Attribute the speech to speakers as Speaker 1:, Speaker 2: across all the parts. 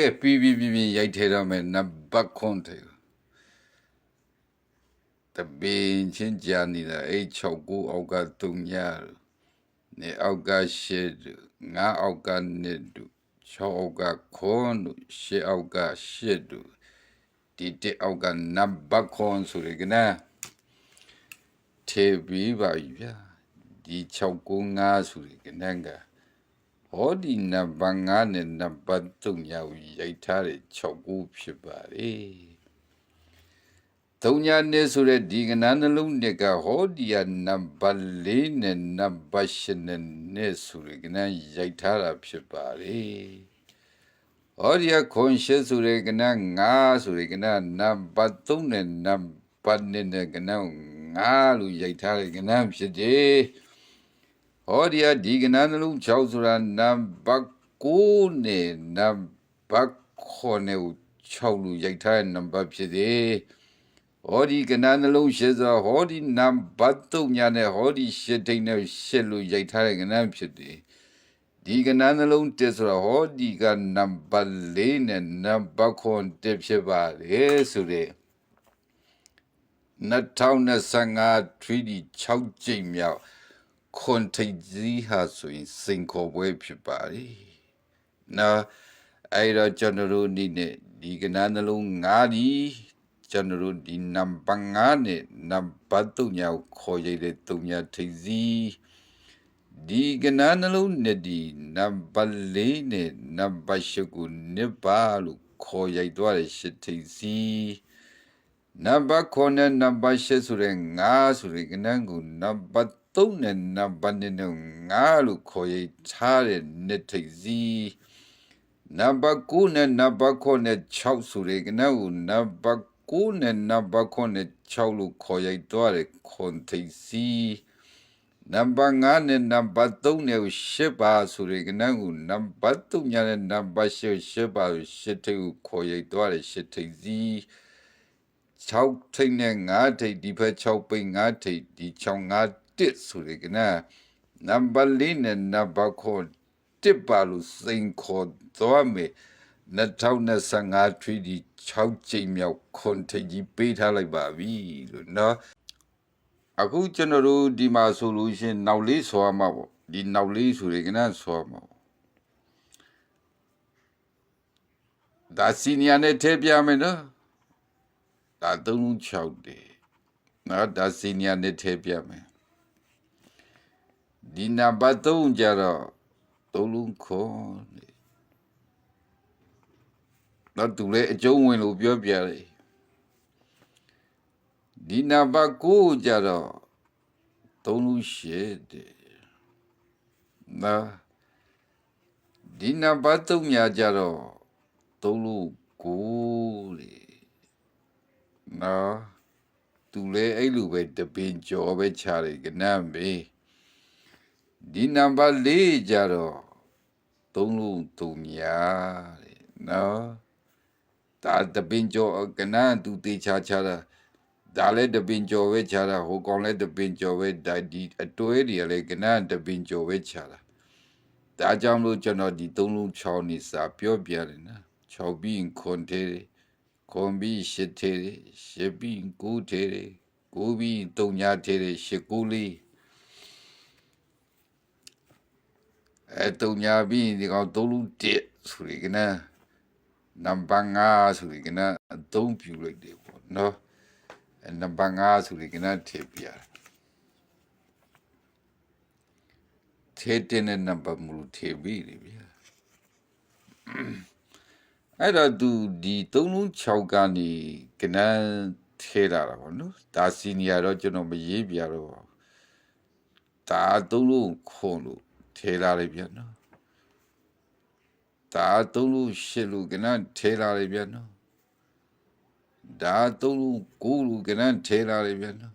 Speaker 1: ဲပြီးပြီးပြီးပြီးရိုက်ထဲတော့မယ်နံပါတ်ခွန်တယ်တပင်းချင်းကြာနေတာအဲ့69အောက်က3ညနေအောက်က8ငါအောက်က1ဒု6အောက်ကခွန်ဒု10အောက်က8ဒုဒီတက်အောက်ကနံပါတ်ခွန်ဆိုရကနာထေပြီးပါပြီဗျာဒီ695ဆိုရကနာက ဟောဒီနံပါတ်5နဲ့နံပါတ်3ညာကိုရိုက်ထားတဲ့6ခုဖြစ်ပါတယ်။သုံးညာနဲ့ဆိုတဲ့ဒီကဏ္ဍနှလုံးနဲ့ကဟောဒီယာနံပါတ်4နဲ့နံပါတ်8နဲ့နဲ့ဆိုတဲ့ကဏ္ဍရိုက်ထားတာဖြစ်ပါတယ်။ဟောဒီယာခွန်ရှစ်ဆိုတဲ့ကဏ္ဍ5ဆိုတဲ့ကဏ္ဍနံပါတ်3နဲ့နံပါတ်2နဲ့ကဏ္ဍ5လို့ရိုက်ထားတဲ့ကဏ္ဍဖြစ်တယ်။ ဟောဒီယာဒီကနန်းနှလုံး6ဆိုတာနံပါတ်9နဲ့နံပါတ်9နဲ့6လို့ရိုက်ထားတဲ့နံပါတ်ဖြစ်တယ်။ဟောဒီကနန်းနှလုံး8ဆိုတာဟောဒီနံပါတ်3ညာနဲ့ဟောဒီ8ထိပ်နဲ့8လို့ရိုက်ထားတဲ့ကနန်းဖြစ်တယ်။ဒီကနန်းနှလုံး1ဆိုတာဟောဒီကနံပါတ်4နဲ့နံပါတ်9တက်ဖြစ်ပါတယ်ဆိုတဲ့2025 3D 6ကြိမ်မြောက် ခွန်ထိတ်ကြီးဟာဆိုရင်စင်ခေါ်ပွဲဖြစ်ပါလေ။နော်အဲ့တော့ကျွန်တော်တို့ဒီနေ့ဒီကဏ္ဍနှလုံး၅ဒီကျွန်တော်တို့ဒီနံပါတ်5နဲ့နံပါတ်3ညာကိုခေါ်ရတဲ့3ညာထိတ်စီဒီကဏ္ဍနှလုံးနဲ့ဒီနံပါတ်4နဲ့နံပါတ်8ကိုနိဗ္ဗာန်လို့ခေါ်ရိုက်သွားတဲ့ရှစ်ထိတ်စီနံပါတ်9နဲ့နံပါတ်8ဆိုတဲ့5ဆိုတဲ့ကဏ္ဍကိုနံပါတ် သုံးနဲ့နံပါတ်နဲ့ငါလို့ခေါ်ရထားတဲ့နှစ်ထိပ်စီနံပါတ်9နဲ့နံပါတ်9နဲ့6ဆိုတဲ့ကနဦးနံပါတ်9နဲ့နံပါတ်9နဲ့6လို့ခေါ်ရိုက်သွားတဲ့ခွန်ထိပ်စီနံပါတ်9နဲ့နံပါတ်3နဲ့10ပါဆိုတဲ့ကနဦးနံပါတ်3ညာနဲ့နံပါတ်10 10ပါ10ထိပ်ကိုခေါ်ရိုက်သွားတဲ့10ထိပ်စီ6ထိပ်နဲ့9ထိပ်ဒီဘက်6ပိတ်9ထိပ်ဒီ6 9 တစ်ဆိုရကနာနံပါတ်၄နဲ့နံပါတ်9တစ်ပါလို့စိန်ခေါ်သွားမယ်2025 3D 6ကြိမ်မြောက်ခွန်ထိပ်ကြီးပေးထားလိုက်ပါပြီလို့နော်အခုကျွန်တော်တို့ဒီမှာဆိုလို့ရှင်နောက်လေးဆိုရမှာပေါ့ဒီနောက်လေးဆိုရကနာဆိုရမှာပေါ့ဒါစီနီယာနဲ့ထည့်ပြမယ်နော်ဒါ36တယ်နော်ဒါစီနီယာနဲ့ထည့်ပြမယ် ဒီနံပါတ်3ကြတော့သုံးလုံးခွန်တော့သူလည်းအကျုံးဝင်လို့ပြောပြတယ်ဒီနံပါတ်9ကြတော့သုံးလုံးရှစ်တယ်နော်ဒီနံပါတ်3ညာကြတော့သုံးလုံး9လေနော်သူလည်းအဲ့လိုပဲတပင်ကြော်ပဲခြားတယ်ကနမ်းပဲ ဒီနံပါတ်၄ကြတော့သုံးလုံးသူများတဲ့နော်ဒါတပင်ကျော်ကနန်းသူတေချာချာတာဒါလည်းတပင်ကျော်ပဲချာတာဟိုကောင်လည်းတပင်ကျော်ပဲဒါဒီအတွဲတွေလည်းကနန်းတပင်ကျော်ပဲချာတာဒါကြောင့်လို့ကျွန်တော်ဒီသုံးလုံး6နေစာပြောပြတယ်နော်6ပြီးခွန်သေးတယ်ခွန်ပြီးရှစ်သေးတယ်ရှစ်ပြီး9သေးတယ်9ပြီး3ညာသေးတယ်ရှစ်9လေး အဲတုံညာပြီးဒီကောင်သုံးလုံးတစ်ဆိုရကနနံပါတ်5ဆိုရကနအသုံးပြုလိုက်တယ်ပေါ့နော်အဲနံပါတ်5ဆိုရကနထည့်ပြထည့်တဲ့နံပါတ်မူထည့်ပြီးတယ်ဗျာအဲ့တော့သူဒီ3လုံး6ကနေကနထဲလာတာပေါ့နော်ဒါစီနီယာတော့ကျွန်တော်မရေးပြတော့ပါဘူးဒါ3လုံးခွန်လို့ ထဲလာလိုက်ပြန်နော်ဒါသုံးလို့ရှစ်လို့ကနန်းထဲလာလိုက်ပြန်နော်ဒါသုံးလို့ကိုးလို့ကနန်းထဲလာလိုက်ပြန်နော်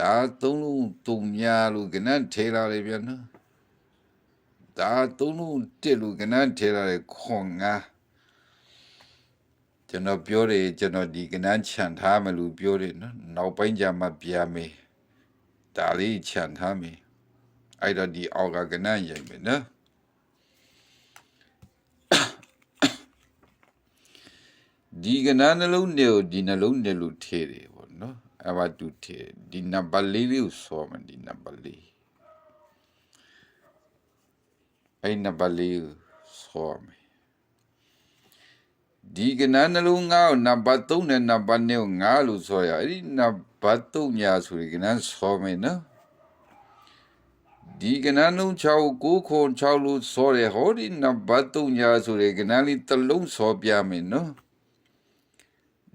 Speaker 1: ဒါသုံးလို့တုံများလို့ကနန်းထဲလာလိုက်ပြန်နော်ဒါသုံးလို့တစ်လို့ကနန်းထဲလာတဲ့ခွန်ငါကျွန်တော်ပြောတယ်ကျွန်တော်ဒီကနန်းခြံထားမယ်လို့ပြောတယ်နော်နောက်ပိုင်းကျမှပြမယ်ဒါလေးခြံထားမယ် အဲ့တော့ဒီအောက်ကကနန်းရိုက်မယ်နော်ဒီကနနှလုံးနဲ့ကိုဒီနှလုံးနဲ့လို့ထည့်တယ်ပေါ့နော်အဲ့ဘာတူထည့်ဒီနံပါတ်လေးလေးကိုစောမယ်ဒီနံပါတ်လေးအဲ့နံပါတ်လေးကိုစောမယ်ဒီကနနှလုံးငါ့ကိုနံပါတ်3နဲ့နံပါတ်2ကိုငါလို့ဆိုရအဲ့ဒီနံပါတ်3ညာဆိုရင်ကနစောမယ်နော် ဒီကနလုံး6ကိုခွန်6လို့စောတယ်ဟောဒီနံပါတ်3ညာဆိုရင်ကနလေးတစ်လုံးစောပြမယ်နော်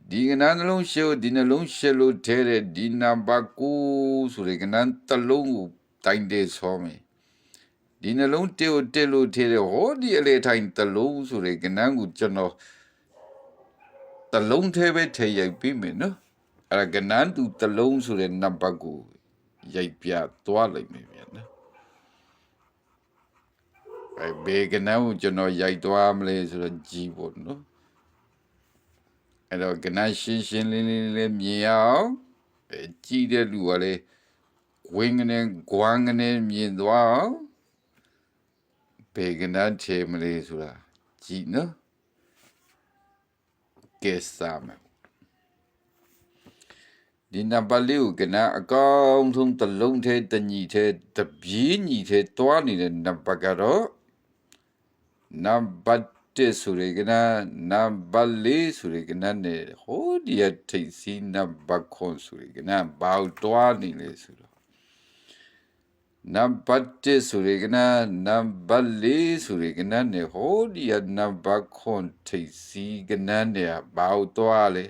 Speaker 1: ဒီကနနှလုံးရှုဒီနှလုံးရှုလို့ထဲတဲ့ဒီနံပါတ်9ဆိုရင်ကနတစ်လုံးကိုတိုင်တယ်စောမယ်ဒီနှလုံးတေကိုတက်လို့ထဲတဲ့ဟောဒီအလေထိုင်တစ်လုံးဆိုရင်ကနကိုကျွန်တော်တလုံးသေးပဲထည့်ရိုက်ပြီးမယ်နော်အဲ့ဒါကနန်းသူတလုံးဆိုတဲ့နံပါတ်ကိုရိုက်ပြသွားလိုက်မယ်ဗျာနော် အဲ့ဘေကနန်းကိုကျွန်တော်ရိုက်သွားမလဲဆိုတော့ကြီးပေါ့နော်အဲ့တော့ကနန်းရှင်းရှင်းလင်းလင်းလေးမြင်အောင်အဲ့ကြီးတဲ့လူကလည်းဝင်းကနေဂွမ်းကနေမြင်သွားအောင်ဘေကနန်းချေမလေးဆိုတာကြီးနော်ကဲစားမယ်ဒီနံပါတ်လေးကိုကနအကောင်းဆုံးတစ်လုံးထဲတညီထဲတပြေးညီထဲတွားနေတဲ့နံပါတ်ကတော့ နံပါတ်1ဆိုရကနနံပါတ်4ဆိုရကနနဲ့ဟိုဒီရထိတ်စီနံပါတ်ခွန်ဆိုရကနဘောက်တွားနေလေဆိုတော့နံပါတ်1ဆိုရကနနံပါတ်4ဆိုရကနနဲ့ဟိုဒီရနံပါတ်ခွန်ထိတ်စီကနနဲ့ဘောက်တွားလေ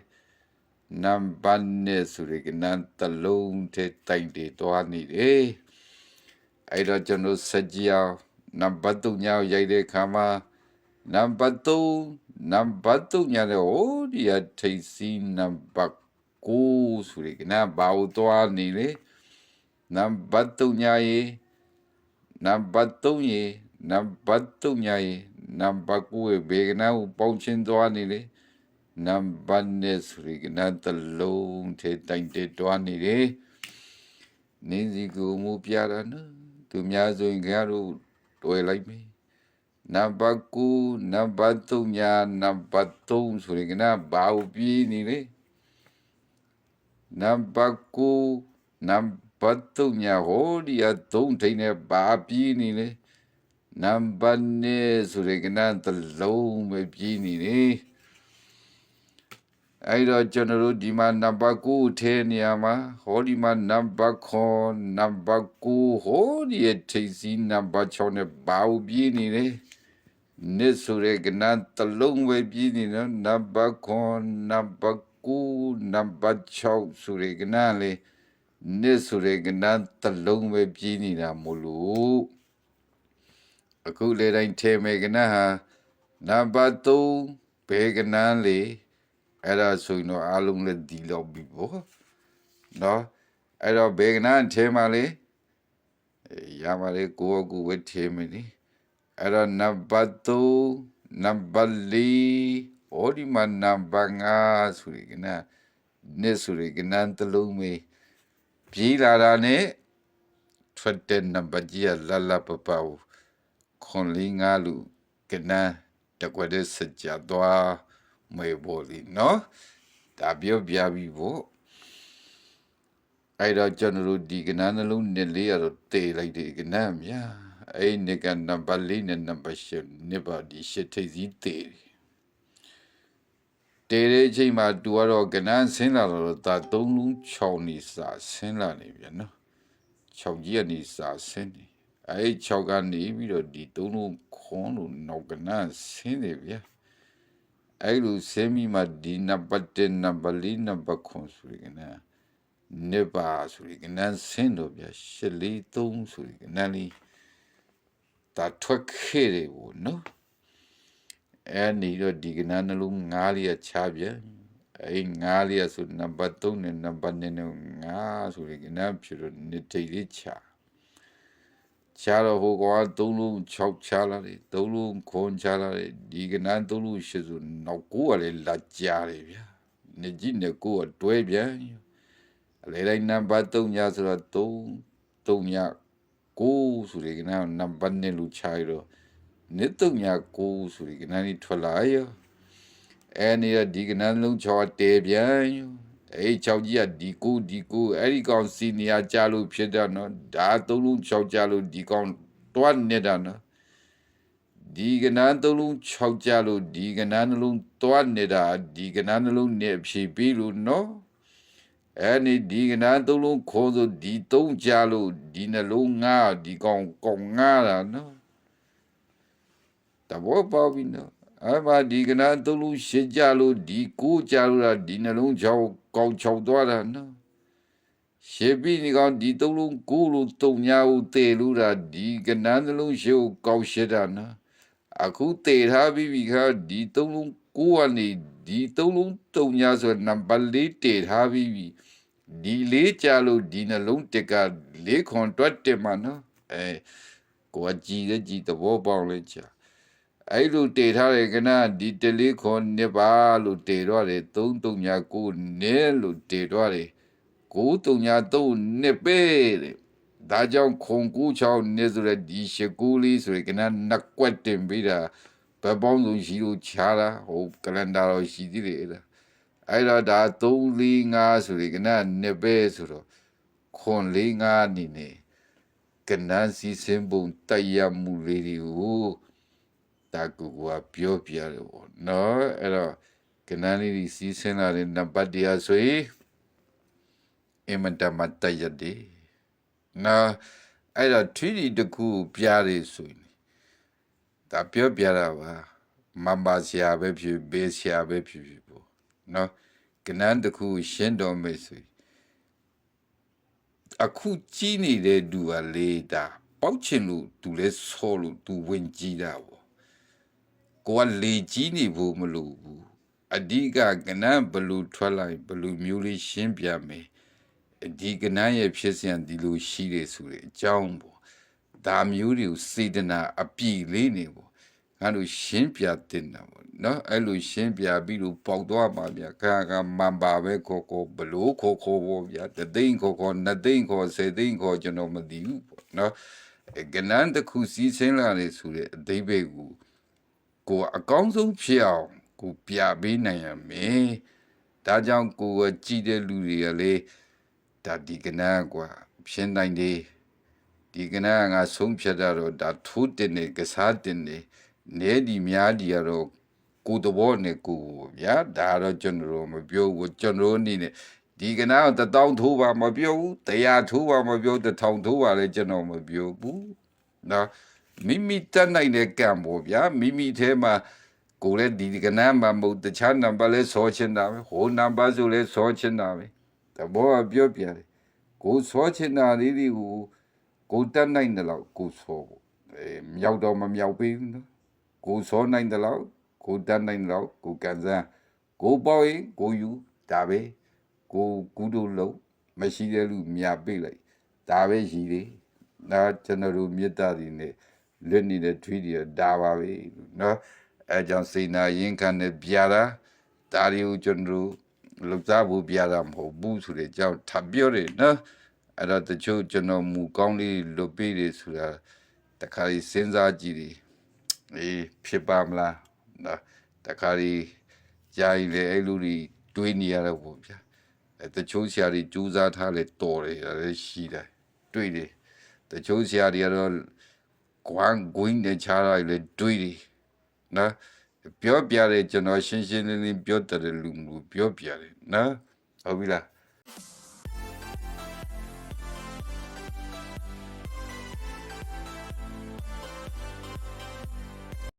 Speaker 1: နံပါတ်နဲ့ဆိုရကနတလုံးထဲတိုင်တေတွားနေတယ်အဲ့တော့ကျွန်တော်စကြအောင် နံပါတ်3ညောက်ရိုက်တဲ့ခါမှာနံပါတ်3နံပါတ်3ညတဲ့ဟိုဒီအထိတ်စီနံပါတ်9ဆိုရကနဘာလို့တွားနေလေနံပါတ်3ညရေနံပါတ်3ရေနံပါတ်3ညရေနံပါတ်9ရေဘေကနာကိုပေါင်းချင်းတွားနေလေနံပါတ်နဲ့ဆိုရကနတလုံးထဲတိုင်တက်တွားနေတယ်နင်းစီကိုမူပြတာနော်သူများဆိုရင်ကြတို့ တွေ့လိုက်ပြီနံပါတ်9နံပါတ်3ညာနံပါတ်3ဆိုရင်ကနဘာကိုပြီးနေလေနံပါတ်9နံပါတ်3ညာဟိုဒီအ3ထိန်နဲ့ဘာပြီးနေလေနံပါတ်2ဆိုရင်ကနသလုံးပဲပြီးနေလေ အဲ့တော့ကျွန်တော်တို့ဒီမှာနံပါတ်9ထဲနေရာမှာဟောဒီမှာနံပါတ်9နံပါတ်9ဟောဒီရဲ့ထိပ်စီးနံပါတ်6နဲ့ဘာကိုပြီးနေလဲနစ်ဆိုရဲကနတလုံးပဲပြီးနေနော်နံပါတ်9နံပါတ်9နံပါတ်6ဆိုရဲကနလေနစ်ဆိုရဲကနတလုံးပဲပြီးနေတာမို့လို့အခုလေတိုင်းထဲမယ်ကနဟာနံပါတ်3ဘယ်ကနလေ အဲ့ဒါဆိုရင်တော့အားလုံးလည်းဒီလောက်ပြီပေါ့နော်အဲ့တော့ဘေကနာထဲမှာလေရပါလေကိုကူဝတ်ထဲမီအဲ့တော့နံပါတ်3နံပါတ်4ဟောဒီမှာနံပါတ်5ဆိုရကနာနေဆိုရကနာတလုံးမေးပြေးလာတာနဲ့ထွက်တဲ့နံပါတ်ကြီးကလလပပခွန်လင်းငါလူကနာတကွတဲ့စကြသွား မေဘောလီနော်ဒါပြောပြပြီးဖို့အဲ့တော့ကျွန်တော်တို့ဒီကနန်းနှလုံးနဲ့လေးရတော့တေလိုက်တယ်ကနန်းမြာအဲ့ဒီကနံပါတ်လေးနဲ့နံပါတ်၈နှစ်ပါဒီရှစ်ထိပ်စီးတေတေတဲ့အချိန်မှာတူကတော့ကနန်းဆင်းလာတော့ဒါသုံးလုံး6နေစာဆင်းလာနေပြန်နော်6ကြီးကနေစာဆင်းနေအဲ့6ကနေပြီးတော့ဒီသုံးလုံးခွန်လို့နောက်ကနန်းဆင်းနေဗျာ အဲ့လိုဆင်းပြီးမှဒီနံပါတ်1နံပါတ်4နံပါတ်9ဆိုရင်ကနနေပါဆိုရင်ကနဆင်းတော့ဗျာ8 4 3ဆိုရင်ကနလေးဒါထွက်ခဲ့တယ်ဘို့နော်အဲ့နေတော့ဒီကနနှလုံးငားလေးချပြန်အဲ့ငားလေးဆိုနံပါတ်3နဲ့နံပါတ်2နဲ့ငားဆိုရင်ကနဖြစ်တော့နေတိတ်လေးချ ချာတော့ဟိုကောင်က3လုံး6ချလာတယ်3လုံးခွန်ချလာတယ်ဒီကနန်း3လုံး8ဆိုနောက်ကိုကလည်းလာကြတယ်ဗျာနေကြည့်နေကိုကတွဲပြန်အလေတိုင်းနံပါတ်3ညဆိုတော့3 3ည9ဆိုရင်ကနန်းနံပါတ်2လူချရတော့နေ3ည9ဆိုရင်ကနန်းนี่ထွက်လာရအဲနေတဲ့ဒီကနန်းလုံးချောတဲပြန်ယူ အဲချောက်ကြီးကဒီကူဒီကူအဲ့ဒီကောင်စီနီယာကြလို့ဖြစ်တယ်နော်ဒါသုံးလုံးချောက်ကြလို့ဒီကောင်တွားနေတာနော်ဒီကနန်းသုံးလုံးချောက်ကြလို့ဒီကနန်းနှလုံးတွားနေတာဒီကနန်းနှလုံးနဲ့ဖြည့်ပြီးလို့နော်အဲ့ဒီဒီကနန်းသုံးလုံးခေါ်ဆိုဒီသုံးကြလို့ဒီနှလုံးငါဒီကောင်ကောင်ငါတာနော်တဘောပေါပြီနော် အမဒီကနာတလူရှင်းကြလို့ဒီကိုကြလို့တာဒီနှလုံးချောင်းကောင်းချောင်းသွားတာနော်ရှေပြီဒီကောင်ဒီတလုံးကိုလို့တုံညာဦးတေလို့တာဒီကနာနှလုံးရှေကိုကောင်းရှင်းတာနော်အခုတေထားပြီးပြီခါဒီတလုံးကိုကနေဒီတလုံးတုံညာဆိုနံပါတ်လေးတေထားပြီးပြီဒီလေးကြလို့ဒီနှလုံးတက်ကလေးခွန်တွတ်တယ်မနော်အဲကိုကကြည်တဲ့ကြည်သဘောပေါက်လဲကြာ အဲ့လိုတည်ထားတဲ့ကနဒီတလေးခွန်နှစ်ပါလို့တည်တော့တယ်3 3ညာ9နဲ့လို့တည်တော့တယ်9 3ညာ3နှစ်ပဲတဲ့ဒါကြောင့်ခုံကူချောင်းနေဆိုတဲ့ဒီရှကူလေးဆိုရယ်ကနနှစ်ကွက်တင်ပြီးတာဘယ်ပေါင်းစုံရှိလို့ချားတာဟိုကလန်ဒါတော့ရှိသေးတယ်အဲ့ဒါအဲ့တော့ဒါ3 4 5ဆိုရယ်ကနနှစ်ပဲဆိုတော့ခွန်4 5အနေနဲ့ကနစီစင်ပုံတရားမှုလေးတွေကို တာကူကပြောပြတယ်ပေါ့နော်အဲ့တော့ကနန်းလေးစီးဆင်းလာတဲ့နံပါတ်တရားဆိုရင်အင်မတန်မတည့်ရတယ်နော်အဲ့တော့ထီတီတကူပြရတယ်ဆိုရင်ဒါပြောပြတာပါမမ္ဘာဆရာပဲဖြစ်ဘေးဆရာပဲဖြစ်ဖြစ်ပေါ့နော်ကနန်းတကူရှင်းတော်မယ်ဆိုရင်အခုကြီးနေတဲ့သူကလေတာပေါက်ချင်လို့သူလဲဆောလို့သူဝင်ကြည့်တာပေါ့ ကိုကလေကြီးနေဖို့မလိုဘူးအဓိကကနန်းဘလူထွက်လိုက်ဘလူမျိုးလေးရှင်းပြမယ်ဒီကနန်းရဲ့ဖြစ်စဉ်ဒီလိုရှိတယ်ဆိုတဲ့အကြောင်းပေါ့ဒါမျိုးတွေကိုစေတနာအပြည့်လေးနေပေါ့ငါတို့ရှင်းပြတင်တာပေါ့နော်အဲ့လိုရှင်းပြပြီးတော့ပေါက်သွားပါဗျာခါကမန်ပါပဲခေါ်ခေါ်ဘလို့ခေါ်ခေါ်ပေါ့ဗျာတသိန်းခေါ်ခေါ်နှစ်သိန်းခေါ်ဆယ်သိန်းခေါ်ကျွန်တော်မသိဘူးပေါ့နော်အဲ့ကနန်းတစ်ခုစီးဆင်းလာတယ်ဆိုတဲ့အသေးပဲကို ကိုယ်အကောင်းဆုံးဖြစ်အောင်ကိုပြပေးနိုင်ရမယ်ဒါကြောင့်ကိုယ်ကကြည်တဲ့လူတွေကလေဒါဒီကနာကွာဖြစ်နိုင်တယ်ဒီကနာငါဆုံးဖြတ်တာတော့ဒါထိုးတင်နေကစားတင်နေနေဒီများဒီကတော့ကိုယ်တဘောနဲ့ကိုယ်ဗျာဒါတော့ကျွန်တော်တို့မပြောဘူးကျွန်တော်အနေနဲ့ဒီကနာတတောင်းထိုးပါမပြောဘူးတရားထိုးပါမပြောတထောင်ထိုးပါလေကျွန်တော်မပြောဘူးနော် မိမိတက်နိုင်တဲ့ကံပေါ့ဗျာမိမိထဲမှာကိုယ်လည်းဒီကနန်းမှာမဟုတ်တခြားနံပါတ်လဲဆောချင်တာပဲဟိုနံပါတ်ဆိုလဲဆောချင်တာပဲတဘောကပြောပြတယ်ကိုယ်ဆောချင်တာလေးတွေကိုကိုယ်တက်နိုင်တယ်လို့ကိုယ်ဆောပေါ့အဲမြောက်တော့မမြောက်ပေးဘူးနော်ကိုယ်ဆောနိုင်တယ်လို့ကိုယ်တက်နိုင်တယ်လို့ကိုယ်ကန်စမ်းကိုယ်ပေါ့ရင်ကိုယ်ယူဒါပဲကိုယ်ကုတို့လုံးမရှိတဲ့လူမြပေးလိုက်ဒါပဲရှိတယ်ဒါကျွန်တော်တို့မေတ္တာတွေနဲ့ လက်နေတဲ့ထွေးတွေဒါပါပဲနော်အဲကြောင့်စိန်နာရင်ခံတဲ့ပြာတာဒါတွေကိုကျွန်တော်လောက်စားဖို့ပြတာမဟုတ်ဘူးဆိုတဲ့အကြောင်းထပ်ပြောတယ်နော်အဲ့တော့တချို့ကျွန်တော်မူကောင်းလေးလွတ်ပေးတယ်ဆိုတာတခါကြီးစဉ်းစားကြည့်တယ်အေးဖြစ်ပါမလားနော်တခါကြီးကြာရင်လည်းအဲ့လိုတွေတွေးနေရတော့ပေါ့ဗျာအဲတချို့ဆရာတွေကြိုးစားထားလဲတော်တယ်ဒါလည်းရှိတယ်တွေ့တယ်တချို့ဆရာတွေကတော့ ကွမ်ဂွင်းနဲ့ချားလိုက်လေတွေးတယ်နော်ပြောပြတယ်ကျွန်တော်ရှင်းရှင်းလင်းလင်းပြောတယ်လူမျိုးပြောပြတယ်နော်ဟုတ်ပြီလား